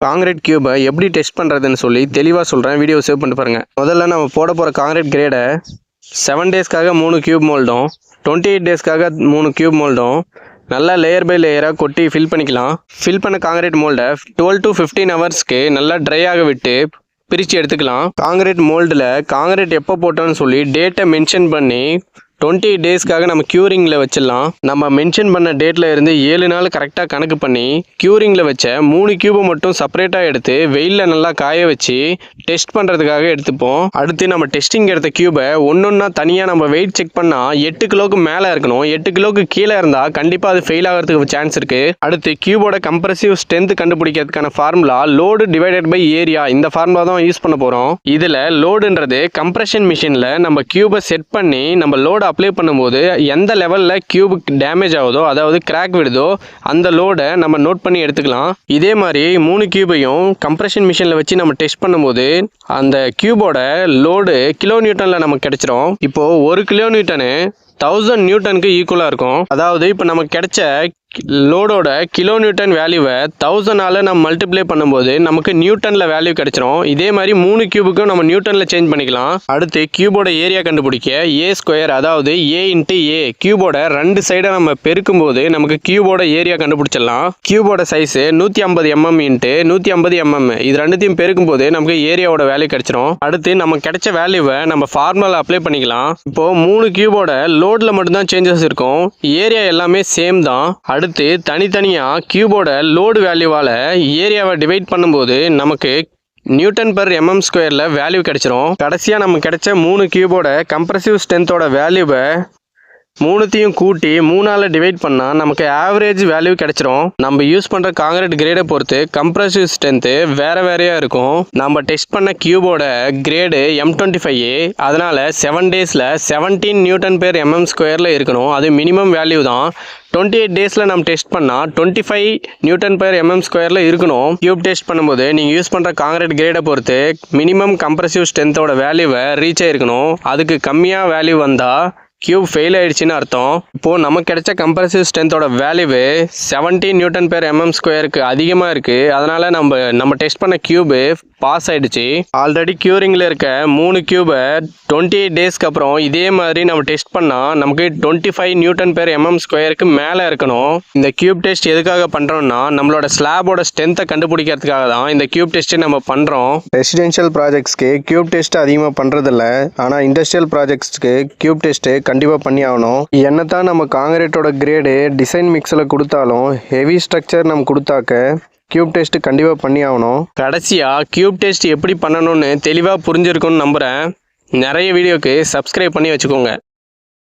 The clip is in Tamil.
காங்கிரீட் கியூபை எப்படி டெஸ்ட் பண்ணுறதுன்னு சொல்லி தெளிவாக சொல்கிறேன் வீடியோ சேவ் பண்ணிட்டு பாருங்கள் முதல்ல நம்ம போட போகிற காங்கிரீட் கிரேடை செவன் டேஸ்க்காக மூணு கியூப் மோல்டும் டுவெண்ட்டி எயிட் டேஸ்க்காக மூணு கியூப் மோல்டும் நல்லா லேயர் பை லேயராக கொட்டி ஃபில் பண்ணிக்கலாம். ஃபில் பண்ண காங்கிரீட் மோல்டை டுவெல் டு ஃபிஃப்டீன் ஹவர்ஸ்க்கு நல்லா ட்ரை ஆக விட்டு பிரித்து எடுத்துக்கலாம். காங்கிரீட் மோல்டில் காங்கிரீட் எப்போ போட்டோன்னு சொல்லி டேட்டை மென்ஷன் பண்ணி டுவெண்ட்டி டேஸ்க்காக நம்ம க்யூரிங்கில் வச்சிடலாம். நம்ம மென்ஷன் பண்ண டேட்டில் இருந்து ஏழு நாள் கரெக்டாக கணக்கு பண்ணி க்யூரிங்கில் வச்ச மூணு கியூபை மட்டும் செப்பரேட்டாக எடுத்து வெயிலில் நல்லா காய வச்சு டெஸ்ட் பண்ணுறதுக்காக எடுத்துப்போம். அடுத்து நம்ம டெஸ்டிங் எடுத்த கியூபை ஒன்றா தனியாக நம்ம வெயிட் செக் பண்ணால் எட்டு கிலோவுக்கு மேலே இருக்கணும். எட்டு கிலோக்கு கீழே இருந்தால் கண்டிப்பாக அது ஃபெயில் ஆகிறதுக்கு சான்ஸ் இருக்குது அடுத்து கியூபோட compressive strength கண்டுபிடிக்கிறதுக்கான formula load divided by area இந்த ஃபார்முலா தான் யூஸ் பண்ண போகிறோம் இதில் லோடுன்றது கம்ப்ரெஷன் மிஷினில் நம்ம கியூபை செட் பண்ணி நம்ம லோடு அப்ளை பண்ணும்போது எந்த லெவலில் கியூபுக்கு டேமேஜ் ஆகுதோ அதாவது கிராக் விடுதோ அந்த லோடை நம்ம நோட் பண்ணி எடுத்துக்கலாம். இதே மாதிரி மூணு கியூபையும் கம்ப்ரெஷன் மிஷினில் வச்சு நம்ம டெஸ்ட் பண்ணும்போது அந்த கியூபோட லோடு கிலோ நியூட்டனில் நமக்கு கிடைச்சிரும். இப்போது ஒரு கிலோ நியூட்டனு தௌசண்ட் நியூட்டனுக்கு ஈக்குவலாக இருக்கும். அதாவது இப்போ நமக்கு கிடைச்ச லோடோட கிலோ நியூட்டன் வேல்யூவை தௌசண்டால் நம்ம மல்டிப்ளை பண்ணும்போது நமக்கு நியூட்டனில் வேல்யூ கிடச்சிரும். இதே மாதிரி மூணு கியூபுக்கும் நம்ம நியூட்டனில் சேஞ்ச் பண்ணிக்கலாம். அடுத்து கியூபோட ஏரியா கண்டுபிடிக்க ஏ ஸ்கொயர் அதாவது ஏ இன்ட்டு ஏ கியூபோட ரெண்டு சைடை நம்ம பெருக்கும் போது நமக்கு கியூபோட ஏரியா கண்டுபிடிச்சிடலாம். கியூபோட சைஸு நூற்றி ஐம்பது எம்எம் இன்ட்டு நூற்றி ஐம்பது எம்எம் இது ரெண்டுத்தையும் பெருக்கும்போது நமக்கு ஏரியாவோட வேல்யூ கிடச்சிரும். அடுத்து நம்ம கிடைச்ச வேல்யூவை நம்ம ஃபார்முலா அப்ளை பண்ணிக்கலாம். இப்போ மூணு கியூபோட லோடில் மட்டும்தான் சேஞ்சஸ் இருக்கும். ஏரியா எல்லாமே சேம் தான். அடுத்து தனித்தனியாக கியூபோட லோடு வேல்யூவால் ஏரியாவை டிவைட் பண்ணும்போது நமக்கு நியூட்டன் பர் எம்எம் ஸ்கொயரில் வேல்யூ கிடச்சிரும். கடைசியாக நமக்கு கிடைச்ச மூணு கியூபோட கம்ப்ரசிவ் ஸ்ட்ரென்த்தோட வேல்யூவை மூணுத்தையும் கூட்டி மூணால் டிவைட் பண்ணால் நமக்கு ஆவரேஜ் வேல்யூ கிடைச்சிரும். நம்ம யூஸ் பண்ணுற காங்கிரீட் கிரேடை பொறுத்து கம்ப்ரசிவ் ஸ்ட்ரென்த்து வேறு வேறையாக இருக்கும். நம்ம டெஸ்ட் பண்ண கியூபோட கிரேடு எம் டுவெண்ட்டி ஃபைவ் அதனால் செவன் டேஸில் செவன்டீன் நியூட்டன் பேர் எம்எம் ஸ்கொயரில் இருக்கணும். அது மினிமம் வேல்யூ தான். டுவெண்ட்டி எயிட் டேஸில் நம்ம டெஸ்ட் பண்ணால் twenty five newton per MM ஸ்கொயரில் இருக்கணும். கியூப் டெஸ்ட் பண்ணும்போது நீங்கள் யூஸ் பண்ணுற காங்கிரீட் கிரேடை பொறுத்து மினிமம் கம்ப்ரசிவ் ஸ்ட்ரென்த்தோட வேல்யூவை ரீச் ஆகிருக்கணும் அதுக்கு கம்மியாக வேல்யூ வந்தால் கியூப் ஃபெயில் ஆயிடுச்சுன்னு அர்த்தம். இப்போது நமக்கு கிடைச்ச கம்ப்ரசிவ் ஸ்ட்ரென்த்தோட வேல்யூவு செவன்டீன் நியூட்டன் பேர் எம்எம் ஸ்கொயருக்கு அதிகமாக இருக்குது அதனால் நம்ம நம்ம டெஸ்ட் பண்ண கியூபு பாஸ் ஆயிடுச்சு ஆல்ரெடி க்யூரிங்கில் இருக்க மூணு கியூபை டுவெண்ட்டி எயிட் டேஸ்க்கு அப்புறம் இதே மாதிரி நம்ம டெஸ்ட் பண்ணால் நமக்கு twenty five newton per MM ஸ்கொயருக்கு மேலே இருக்கணும். இந்த கியூப் டெஸ்ட் எதுக்காக பண்ணுறோம்னா நம்மளோட ஸ்லாபோட ஸ்ட்ரென்த்தை கண்டுபிடிக்கிறதுக்காக தான் இந்த கியூப் டெஸ்ட்டை நம்ம பண்ணுறோம் ரெசிடென்ஷியல் ப்ராஜெக்ட்ஸ்க்கு கியூப் டெஸ்ட் அதிகமாக பண்ணுறதில்ல ஆனால் இண்டஸ்ட்ரியல் ப்ராஜெக்ட்ஸ்க்கு கியூப் டெஸ்ட்டு கண்டிப்பாக பண்ணி ஆகணும். என்ன நம்ம காங்கிரீட்டோட கிரேடு டிசைன் மிக்ஸில் கொடுத்தாலும் ஹெவி ஸ்ட்ரக்சர் நம்ம கொடுத்தாக்க கியூப் டெஸ்ட் கண்டிப்பாக பண்ணி ஆகணும் கடைசியாக கியூப் டெஸ்ட் எப்படி பண்ணணும்னு தெளிவாக புரிஞ்சிருக்கும்னு நம்புகிறேன் நிறைய வீடியோக்கு சப்ஸ்கிரைப் பண்ணி வச்சுக்கோங்க.